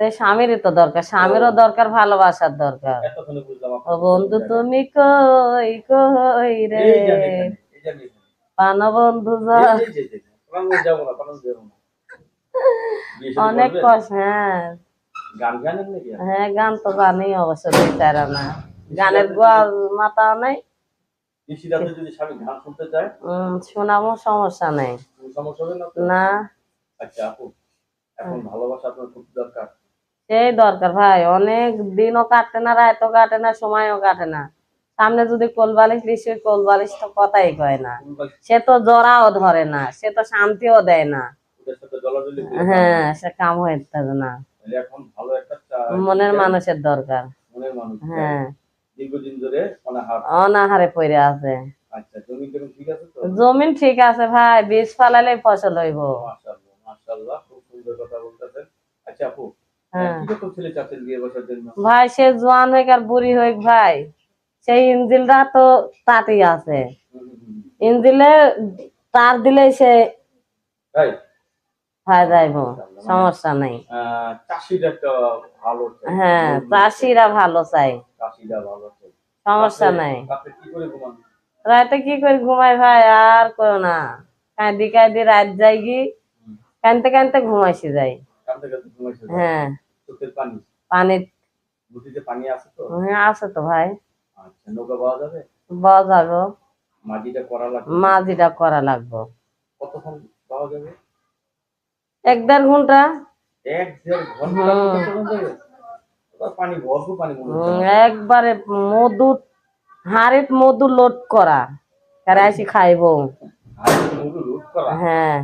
স্বামীরই তো দরকার স্বামীরও দরকার ভালোবাসার দরকার। বন্ধু তুমি কই কই রে। পান বন্ধু অনেক কষ্ট হ্যাঁ? হ্যাঁ গান তো জানি অবশ্য বিচারা না। গানের গোয়াল মাথা নাই। শোনাবো সমস্যা নেই। না না। আচ্ছা আপু এখন ভালোবাসা আপনার খুব দরকার। সেই দরকার ভাই অনেক দিনও কাটে না রাতও কাটে না সময়ও কাটে না। সামনে যদি কোলবালিশ দিছে কোলবালিশ তো কথাই কয় না। সে তো জড়াও ধরে না সে তো শান্তিও দেয় না। হ্যাঁ সে কাম হয়ে থাকে না মনের মানুষের দরকার। হ্যাঁ। অনাহার। পড়ে আছে। আচ্ছা জমি ঠিক আছে জমিন ঠিক আছে ভাই বীজ ফালালে ফসল হইব। ভাই সে জোয়ান হইক আর বুড়ি হইক ভাই। সেই ইঞ্জিলটা তো তাতেই আছে। ইঞ্জিলে তার দিলে সে সমস্যা নেই। হ্যাঁ চাষিরা ভালো চাই। সমস্যা রাতে- নাই। রাতে কি করে ঘুমাই ভাই আর করো না। কাঁদি কাঁদি রাত যাই গি কানতে কানতে ঘুমাইছি যাই। হ্যাঁ। চোখের পানি? পানি নদীতে পানি আছে তো? হ্যাঁ আছে তো ভাই। আচ্ছা নৌকা পাওয়া যাবে? বাজাবো মাটিটা করা লাগবে? মাঝিটা করা লাগবো। কতক্ষণ পাওয়া যাবে? এক দেড় ঘণ্টা। এক দেড় ঘণ্টা হুম। চলে যাবে? ওটা পানি ভরপুর পানি হচ্ছে। উম, একবারে মধু হাড়িত মধু লোড করা। খাইবো। মধু রোধ করা? হ্যাঁ।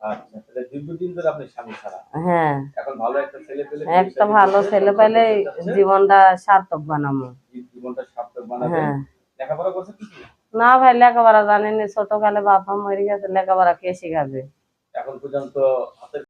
আচ্ছা। দীর্ঘদিন ধরে আপনি স্বামী ছাড়া। হ্যাঁ। এখন ভালো একটা ছেলে পেলে একটা ভালো ছেলে পাইলে জীবনটা সার্থক বানাবো। জীবনটা সার্থক বানাবেন? হ্যাঁ। লেখাপড়া করছে না ভাই লেখাপড়া জানেনি ছোটকালে বাবা মরে গেছে লেখাপড়া কে শিখাবে? এখন পর্যন্ত হাতের